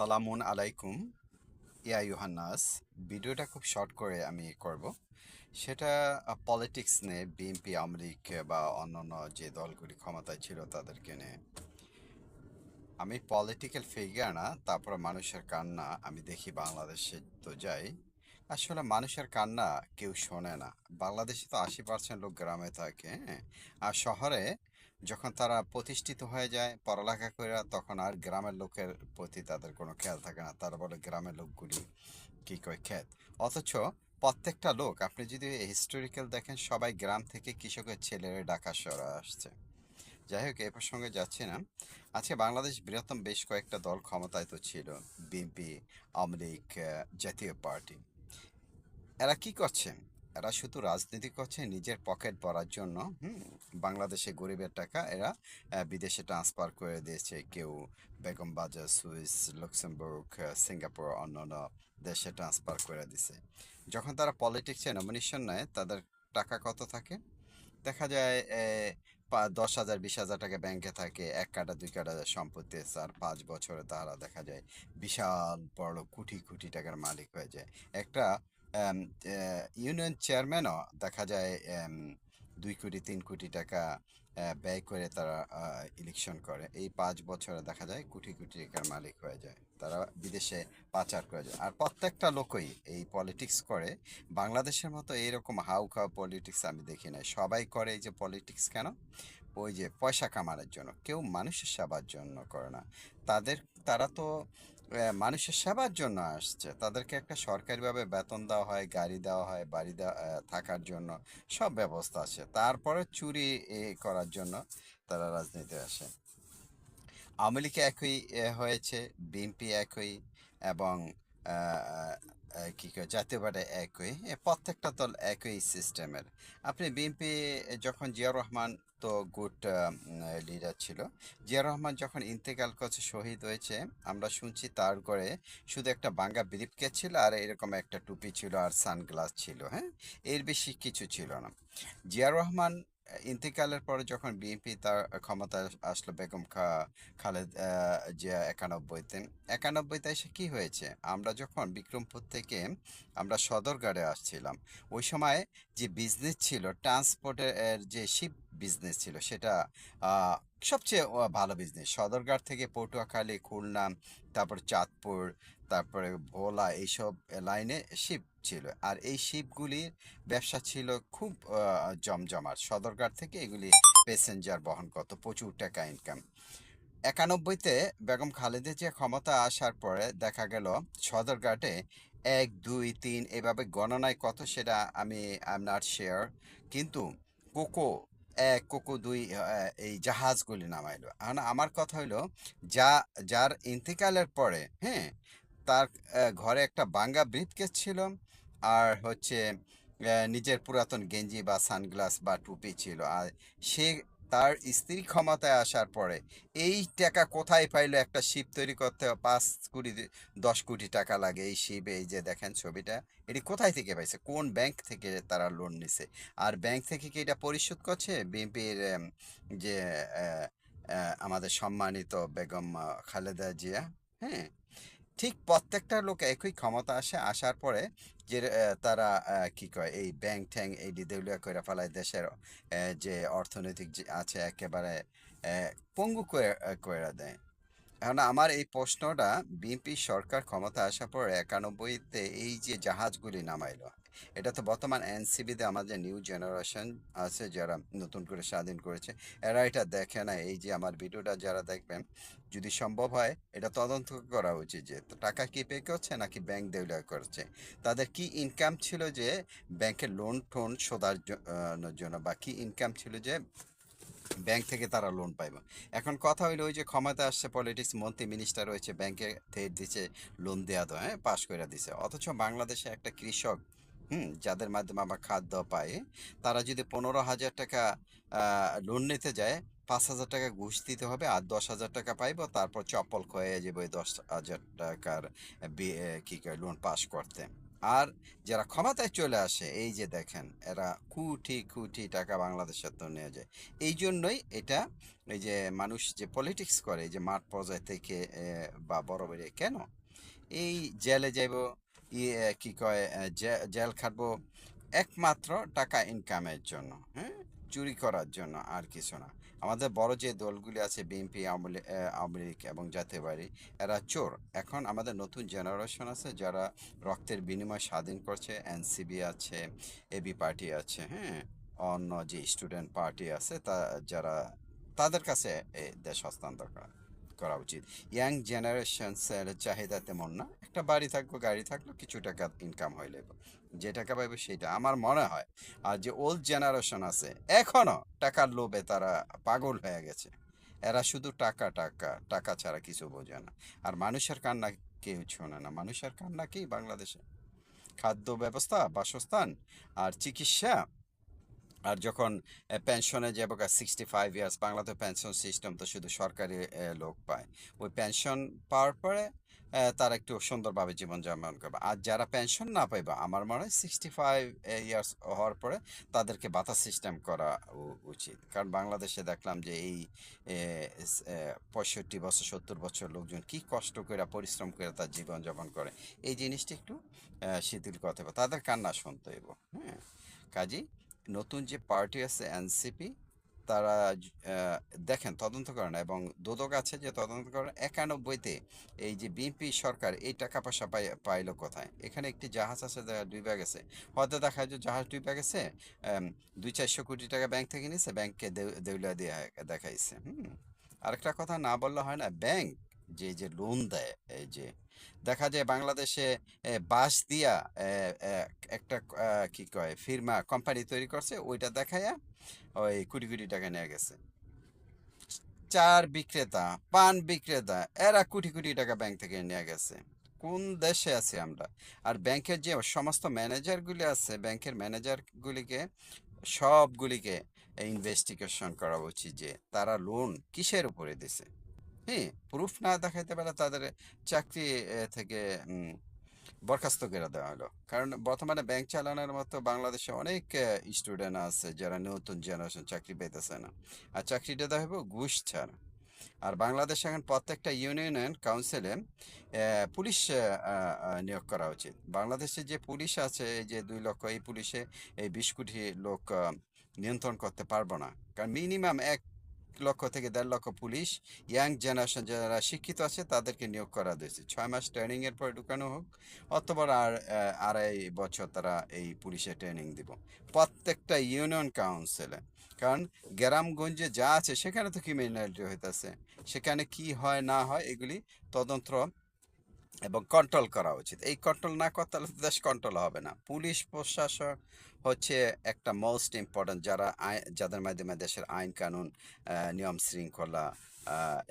আসসালামুন আলাইকুম। ইয়া ইউহান্নাস, ভিডিওটা খুব শর্ট করে আমি করব। সেটা পলিটিক্স নিয়ে বিএনপি আমলিক বা অন্যান্য যে দলগুলি ক্ষমতায় ছিল তাদেরকে নিয়ে। আমি পলিটিক্যাল ফিগার না, তারপরে মানুষের কান্না, আমি দেখি বাংলাদেশে তো যাই। আসলে মানুষের কান্না কেউ শোনে না। বাংলাদেশে তো আশি পার্সেন্ট লোক গ্রামে থাকে হ্যাঁ। আর শহরে যখন তারা প্রতিষ্ঠিত হয়ে যায়, পড়ালেখা করে তখন আর গ্রামের লোকের প্রতি তাদের কোনো খেয়াল থাকে না। তারা বলে, গ্রামের লোকগুলি কি কয় খ্যাত অথচ প্রত্যেকটা লোক, আপনি যদি হিস্টোরিক্যাল দেখেন, সবাই গ্রাম থেকে কৃষকের ছেলেরা ঢাকা শহরে আসছে। যাই হোক, এ প্রসঙ্গে যাচ্ছি না। আজকে বাংলাদেশ বৃহত্তম বেশ কয়েকটা দল ক্ষমতায় তো ছিল, বিএনপি, আওয়ামী লীগ জাতীয় পার্টি। এরা কি করছে? এরা শুধু রাজনীতি করছে নিজের পকেট ভরার জন্য বাংলাদেশে গরিবের টাকা এরা বিদেশে ট্রান্সফার করে দিয়েছে। কেউ বেগম বাজার, সুইস, লুক্সেমবুর্গ সিঙ্গাপুর অন্যান্য দেশে ট্রান্সফার করে দিছে। যখন তারা পলিটিক্সে নমিনেশন নেয়, তাদের টাকা কত থাকে? দেখা যায় দশ হাজার, বিশ হাজার টাকা ব্যাংকে থাকে, এক কাটা, দুই কাটা সম্পত্তি আছে, আর পাঁচ বছরে তারা দেখা যায় বিশাল বড় কোটি কোটি টাকার মালিক হয়ে যায়। একটা ইউনিয়ন চেয়ারম্যানও দেখা যায় দুই কোটি, তিন কোটি টাকা ব্যয় করে তারা ইলেকশন করে। এই পাঁচ বছরে দেখা যায় কোটি কোটি টাকার মালিক হয়ে যায়। তারা বিদেশে পাচার করে যায়। আর প্রত্যেকটা লোকই এই পলিটিক্স করে। বাংলাদেশের মতো এইরকম হাউ খাও পলিটিক্স আমি দেখি না সবাই করে এই যে পলিটিক্স কেন? ওই যে পয়সা কামানোর জন্য। কেউ মানুষের সেবার জন্য করে না। তাদের, তারা তো মানুষের সেবার জন্য আসছে। তাদেরকে একটা সরকারিভাবে বেতন দেওয়া হয়, গাড়ি দেওয়া হয়, বাড়ি দেওয়া থাকার জন্য সব ব্যবস্থা আছে। তারপরে চুরি করার জন্য তারা রাজনীতি আসে। আওয়ামী লীগ একই হয়েছে, বিএনপি একই এবং কি কয়, জাতীয় পার্টি একই প্রত্যেকটা দল একই সিস্টেমের। আপনি বিএনপি যখন জিয়া রহমান তো গুড লিডার ছিল জিয়া রহমান যখন ইন্তেকাল করছে, শহীদ হয়েছে, আমরা শুনছি তার করে শুধু একটা বাঙ্গা ব্রিফকেস ছিল আর এরকম একটা টুপি ছিল আর সানগ্লাস ছিল হ্যাঁ? এর বেশি কিছু ছিল না। জিয়া রহমান ইন্তেকালের পরে যখন বিএনপি তার ক্ষমতায় আসলো বেগম খা, খালেদ জিয়া একানব্বইতে। একানব্বইতে এসে কি হয়েছে? আমরা যখন বিক্রমপুর থেকে আমরা সদরঘাটে আসছিলাম, ওই সময় যে বিজনেস ছিল ট্রান্সপোর্টের যে শিপ বিজনেস ছিল, সেটা সবচেয়ে ভালো বিজনেস সদরঘাট থেকে পটুয়াখালী, খুলনা, তারপর চাঁদপুর তারপরে ভোলা এইসব লাইনে শিপ ছিল। আর এই শিপগুলির ব্যবসা ছিল খুব আহ, জমজমাট। সদরঘাট থেকে এগুলি প্যাসেঞ্জার বহন করতো প্রচুর টাকা ইনকাম একানব্বইতে বেগম খালেদা জিয়া ক্ষমতা আসার পরে দেখা গেল সদরঘাটে এক দুই তিন এভাবে গণনায় কত সেটা আমি আই এম নট শেয়ার কিন্তু কোকো এক কোকো দুই এই জাহাজগুলি নামাইলো। এখন আমার কথা হইল যা যার ইন্তেকালের পরে হ্যাঁ তার ঘরে একটা বাঙ্গা ব্রিফকেস ছিল আর হচ্ছে নিজের পুরাতন গেঞ্জি বা সানগ্লাস বা টুপি ছিল। আর সে তার স্ত্রী ক্ষমতায় আসার পরে এই টাকা কোথায় পাইলো? একটা শিপ তৈরি করতে পাঁচ কোটি, দশ কোটি টাকা লাগে এই শিপ। এই যে দেখেন ছবিটা, এটি কোথায় থেকে পাইছে? কোন ব্যাংক থেকে তারা লোন নিছে? আর ব্যাংক থেকে কি এটা পরিশোধ করছে? বিএনপির যে আমাদের সম্মানিত বেগম খালেদা জিয়া হ্যাঁ? ঠিক প্রত্যেকটা লোক একই ক্ষমতা আসে, আসার পরে যে তারা কি কয়, এই ব্যাংক ঠ্যাং, এই দিদেউলিয়া করে ফেলায় দেশের যে অর্থনৈতিক যে আছে একেবারে পঙ্গু করে দেয়। এখন আমার এই প্রশ্নটা বিএনপি সরকার ক্ষমতা আসার পর একানব্বইতে এই যে জাহাজগুলি নামাইলো, এটা তো বর্তমান এনসিবিতে আমাদের নিউ জেনারেশন আছে যারা নতুন করে স্বাধীন করেছে, এরা এটা দেখে না এই যে আমার ভিডিওটা যারা দেখবেন, যদি সম্ভব হয় এটা তদন্ত করা উচিত যে টাকা কি পে করছে নাকি ব্যাংক দেউলিয়া করছে? তাদের কি ইনকাম ছিল যে ব্যাংকের লোন টোন শোধার জন্য বা কি ইনকাম ছিল যে ব্যাংক থেকে তারা লোন পাইব। এখন কথা হইল ওই যে ক্ষমতা আসছে পলিটিক্স মন্ত্রী মিনিস্টার রয়েছে ব্যাংকে দিচ্ছে লোন দেওয়া তো হ্যাঁ পাশ করে দিছে। অথচ বাংলাদেশে একটা কৃষক, হুম, যাদের মাধ্যমে আমরা খাদ্য পাই, তারা যদি পনেরো হাজার টাকা লোন নিতে যায়, পাঁচ হাজার টাকা ঘুষ দিতে হবে আর দশ হাজার টাকা পাইবো, তারপর চপ্পল খয়ে যাবে ওই দশ হাজার টাকার কি লোন পাস করতে। আর যারা ক্ষমতায় চলে আসে, এই যে দেখেন, এরা কোটি কোটি টাকা বাংলাদেশের তো নিয়ে যায়। এই জন্যই এটা, এই যে মানুষ যে পলিটিক্স করে যে মাঠ পর্যায় থেকে বা বড় বেড়ে, কেন? এই জেলে যাইব কি কয় জেল খাটবো, একমাত্র টাকা ইনকামের জন্য হ্যাঁ? চুরি করার জন্য আর কিছু না। আমাদের বড় যে দলগুলি আছে, বিএনপি, আওয়ামী লীগ এবং জাতীয় বাড়ি এরা চোর। এখন আমাদের নতুন জেনারেশন আছে যারা রক্তের বিনিময় স্বাধীন করছে। এনসিবি আছে এবি পার্টি আছে হ্যাঁ? অন্য যে স্টুডেন্ট পার্টি আছে, তা, যারা তাদের কাছে দেশ হস্তান্তর করা। করা উচিত। ইয়াং জেনারেশনসের চাহিদা তেমন না। একটা বাড়ি থাকব, গাড়ি থাকল, কিছু টাকা ইনকাম হইলে যে টাকা পাইবে সেটা আমার মনে হয়, আর যে ওল্ড জেনারেশন আছে, এখনও টাকার লোভে তারা পাগল হয়ে গেছে। এরা শুধু টাকা টাকা টাকা ছাড়া কিছু বোঝে না। আর মানুষের কান্না কেউ শোনে না। মানুষের কান্না কি বাংলাদেশে? খাদ্য ব্যবস্থা, বাসস্থান, আর চিকিৎসা আর যখন পেনশনে যাব সিক্সটি ফাইভ ইয়ার্স বাংলাতে পেনশন সিস্টেম তো শুধু সরকারি লোক পায়। ওই পেনশন পাওয়ার পরে তারা একটু সুন্দরভাবে জীবনযাপন করবে। আর যারা পেনশন না পাইবে, আমার মনে হয় সিক্সটি ফাইভ ইয়ার্স হওয়ার পরে তাদেরকে বাতা সিস্টেম করা উচিত। কারণ বাংলাদেশে দেখলাম যে এই পঁয়ষট্টি বছর, সত্তর বছর লোকজন কি কষ্ট করে পরিশ্রম করে তার জীবনযাপন করে। এই জিনিসটা একটু শিথিল করতে হবে। তাদের কান্না শুনতে হইব হ্যাঁ। কাজী নতুন যে পার্টি আছে এনসিপি তারা দেখেন তদন্ত করেন এবং দুদক আছে যে তদন্ত করেন একানব্বইতে এই যে বিএনপি সরকার এই টাকা পয়সা পাই পাইলো কোথায়? এখানে একটি জাহাজ আছে দেখা ডুবে গেছে। হয়তো দেখা যায় জাহাজ ডুবে গেছে আম, দুই চারশো কোটি টাকা ব্যাংক থেকে নিয়েছে ব্যাংককে দেউলিয়া দিয়ে দেখাইছে হুম। আরেকটা কথা না বললে হয় না ব্যাংক যে যে লোন দেয় এই যে, দেখা যায় বাংলাদেশে বাঁশ দিয়া একটা কি কয়, ফিরমা কোম্পানি তৈরি করছে, ওইটা দেখায়া ওই কোটি কোটি টাকা নিয়ে গেছে। চার বিক্রেতা, পান বিক্রেতা, এরা কোটি কোটি টাকা ব্যাংক থেকে নিয়ে গেছে। কোন দেশে আছি আমরা? আর ব্যাংকের যে সমস্ত ম্যানেজারগুলি আছে ব্যাংকের ম্যানেজারগুলিকে সবগুলিকে ইনভেস্টিগেশন করা উচিত যে, তারা লোন কিসের উপরে দিছে? হ্যাঁ প্রুফ না দেখাইতে পারে তাদের চাকরি থেকে বরখাস্ত করে দেওয়া হলো। কারণ বর্তমানে ব্যাংক চালানোর মতো বাংলাদেশে অনেক স্টুডেন্ট আছে যারা নতুন জেনারেশন চাকরি পেতেছে না। আর চাকরিটা হবে ঘুষ ছাড়া। আর বাংলাদেশে এখন প্রত্যেকটা ইউনিয়ন কাউন্সিলে পুলিশ নিয়োগ করা উচিত। বাংলাদেশে যে পুলিশ আছে যে দুই লক্ষ এই পুলিশে এই বিশ কোটি লোক নিয়ন্ত্রণ করতে পারব না। কারণ মিনিমাম এক লক্ষ থেকে দেড় লক্ষ পুলিশ, ইয়াং জেনারেশন যারা শিক্ষিত আছে তাদেরকে নিয়োগ করা হয়েছে। ছয় মাস ট্রেনিংয়ের পরে ঢুকানো হোক, অথবা আর আড়াই বছর তারা এই পুলিশে ট্রেনিং দিব। প্রত্যেকটা ইউনিয়ন কাউন্সিলে কারণ গ্রামগঞ্জে যা আছে, সেখানে তো ক্রিমিনালিটি হইতেছে। সেখানে কি হয়, না হয়, এগুলি তদন্ত এবং কন্ট্রোল করা উচিত। এই কন্ট্রোল না করতে হলে তো দেশ কন্ট্রোল হবে না। পুলিশ প্রশাসন হচ্ছে একটা মোস্ট ইম্পর্ট্যান্ট যারা যাদের মাধ্যমে দেশের আইন কানুন নিয়ম শৃঙ্খলা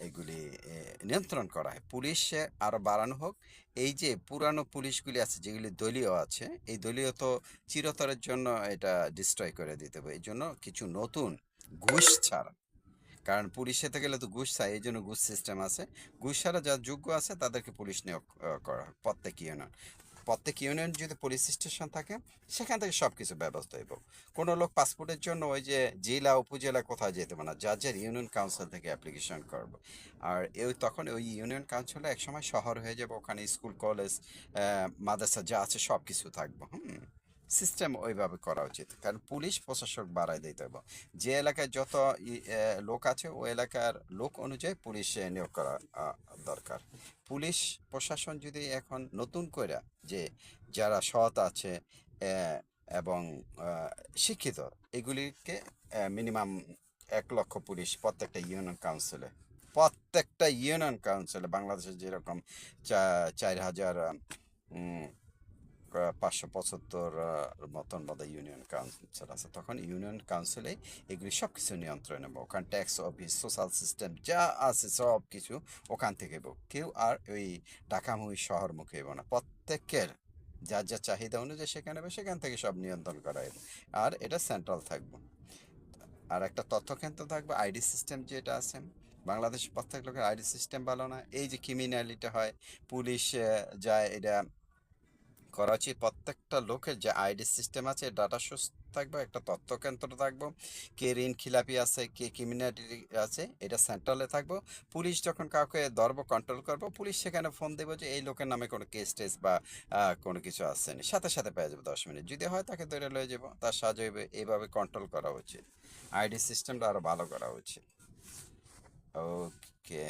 এগুলি নিয়ন্ত্রণ করা হয়। পুলিশে আরও বাড়ানো হোক। এই যে পুরানো পুলিশগুলি আছে, যেগুলি দলীয় আছে, এই দলীয় তো চিরতরের জন্য এটা ডিস্ট্রয় করে দিতে হবে। এই জন্য কিছু নতুন ঘুষ ছাড়া কারণ পুলিশেতে গেলে তো ঘুষ চাই এই জন্য ঘুষ সিস্টেম আছে। ঘুষ ছাড়া যারা যোগ্য আছে, তাদেরকে পুলিশ নিয়োগ করা হয়, প্রত্যেক ইউনিয়ন প্রত্যেক ইউনিয়ন যদি পুলিশ স্টেশন থাকে, সেখান থেকে সব কিছু ব্যবস্থা হইব। কোনো লোক পাসপোর্টের জন্য ওই যে জেলা, উপজেলা কোথাও যেতে পারে না যার যার ইউনিয়ন কাউন্সিল থেকে অ্যাপ্লিকেশন করব। আর এই তখন ওই ইউনিয়ন কাউন্সিলে একসময় শহর হয়ে যাবে, ওখানে স্কুল কলেজ মাদ্রাসা যা আছে সব কিছু থাকব, হুম? সিস্টেম ওইভাবে করা উচিত। কারণ পুলিশ প্রশাসক বাড়াই দিতে হবে। যে এলাকায় যত লোক আছে ওই এলাকার লোক অনুযায়ী পুলিশ নিয়োগ করা দরকার। পুলিশ প্রশাসন যদি এখন নতুন করে যে যারা সৎ আছে এবং শিক্ষিত, এগুলিকে মিনিমাম এক লক্ষ পুলিশ প্রত্যেকটা ইউনিয়ন কাউন্সিলে, প্রত্যেকটা ইউনিয়ন কাউন্সিলে, বাংলাদেশে যেরকম চার হাজার পাঁচশো পঁচাত্তর মতন বোধ ইউনিয়ন কাউন্সিল আছে, তখন ইউনিয়ন কাউন্সিলে এগুলি সব কিছু নিয়ন্ত্রণ নেব। ওখানে ট্যাক্স অফিস সোশ্যাল সিস্টেম যা আছে সব কিছু ওখান থেকে কেউ আর ওই ঢাকামুখী শহরমুখী হইব না। প্রত্যেকের যার যা চাহিদা অনুযায়ী সেখানে সেখান থেকে সব নিয়ন্ত্রণ করা হবে আর এটা সেন্ট্রাল থাকবে। আর একটা তথ্য কেন্দ্র থাকবে আইডি সিস্টেম যেটা আছে। বাংলাদেশ প্রত্যেক লোকের আইডি সিস্টেম ভালো না। এই যে ক্রিমিনালিটি হয়, পুলিশ যায়, এটা করা উচিত প্রত্যেকটা লোকের যে আইডি সিস্টেম আছে, ডাটা সোর্স থাকবে, একটা তথ্য কেন্দ্র থাকব, কে ঋণ খিলাপি আছে, কে ক্রিমিনালিটি আছে, এটা সেন্ট্রালে থাকব। পুলিশ যখন কাউকে ধরবো কন্ট্রোল করব, পুলিশ সেখানে ফোন দেবো যে, এই লোকের নামে কোনো কেস টেস বা কোনো কিছু আসেনি। সাথে সাথে পেয়ে যাব দশ মিনিট। যদি হয় তাকে ধরে লয়ে যাব। তার সাহায্য এইভাবে কন্ট্রোল করা উচিত। আইডি সিস্টেমটা আরও ভালো করা উচিত। ওকে।